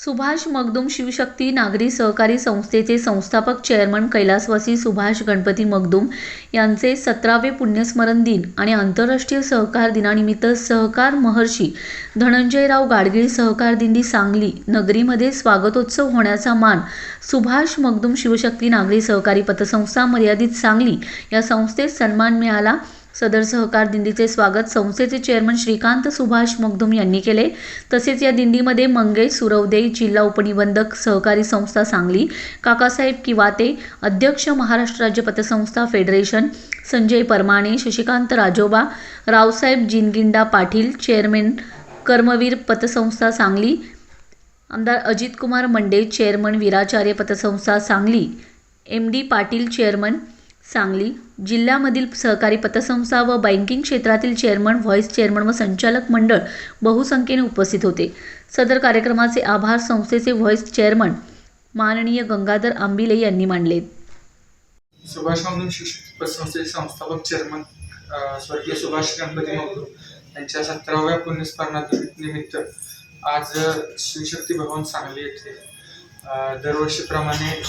सुभाष मगदुम शिवशक्ती नागरी सहकारी संस्थेचे संस्थापक चेअरमन कैलासवासी सुभाष गणपती मगदुम यांचे सतरावे पुण्यस्मरण दिन आणि आंतरराष्ट्रीय सहकार दिनानिमित्त सहकार महर्षी धनंजयराव गाडगीळ सहकार दिंडी सांगली नगरीमध्ये स्वागतोत्सव होण्याचा मान सुभाष मगदुम शिवशक्ती नागरी सहकारी पतसंस्था मर्यादित सांगली या संस्थेत सन्मान मिळाला. सदर सहकार दिंडीचे स्वागत संस्थेचे चेअरमन श्रीकांत सुभाष मगदुम यांनी केले. तसेच या दिंडीमध्ये मंगेश सुरवदे जिल्हा उपनिबंधक सहकारी संस्था सांगली काकासाहेब किवाते अध्यक्ष महाराष्ट्र राज्य पतसंस्था फेडरेशन संजय परमाणे शशिकांत राजोबा रावसाहेब जिनगिंडा पाटील चेअरमन कर्मवीर पतसंस्था सांगली आमदार अजितकुमार मंडे चेअरमन वीराचार्य पतसंस्था Sangli M D Patil chairman Sangli जिल्ह्यामधील सहकारी पतसंस्था व बँकिंग क्षेत्रातील चेअरमन व्हाईस चेअरमन व संचालक मंडळ बहुसंख्येने उपस्थित होते. सदर कार्यक्रमाचे आभार संस्थेचे व्हाईस चेअरमन माननीय गंगाधर आंबिले यांनी मानले. सुभाष शिक्षक पतसंस्थेचे संस्थापक चेअरमन स्वर्गीय सुभाष गणपती मगदूम यांच्या सतराव्या पुण्यस्मरणा निमित्त आज अ, शिवशक्ती भवन सांगली येथे दरवर्षीप्रमाणे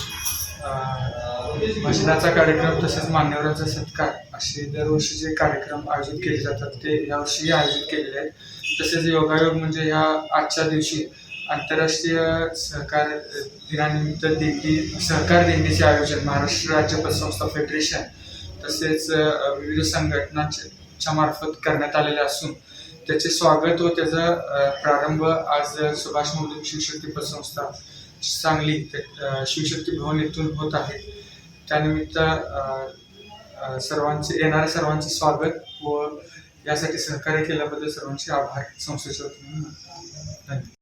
भजनाचा कार्यक्रम तसेच मान्यवरांचा सत्कार असे दरवर्षी जे कार्यक्रम आयोजित केले जातात ते यावर्षी आयोजित केलेले आहेत. तसेच योगायोग म्हणजे ह्या आजच्या दिवशी आंतरराष्ट्रीय सहकार दिनानिमित्त दिंडी सहकार दिंडीचे आयोजन महाराष्ट्र राज्य पतसंस्था फेडरेशन तसेच विविध संघटनांच्या मार्फत करण्यात आलेले असून त्याचे स्वागत व त्याचा प्रारंभ आज सुभाष मोदी शिवशक्ती पतसंस्था सांगली शिवशक्ती भवन येथून होत आहे. त्यानिमित्त सर्वांचे येणाऱ्या सर्वांचे स्वागत व यासाठी सहकार्य केल्याबद्दल सर्वांचे आभार संस्थेच्या वतीने.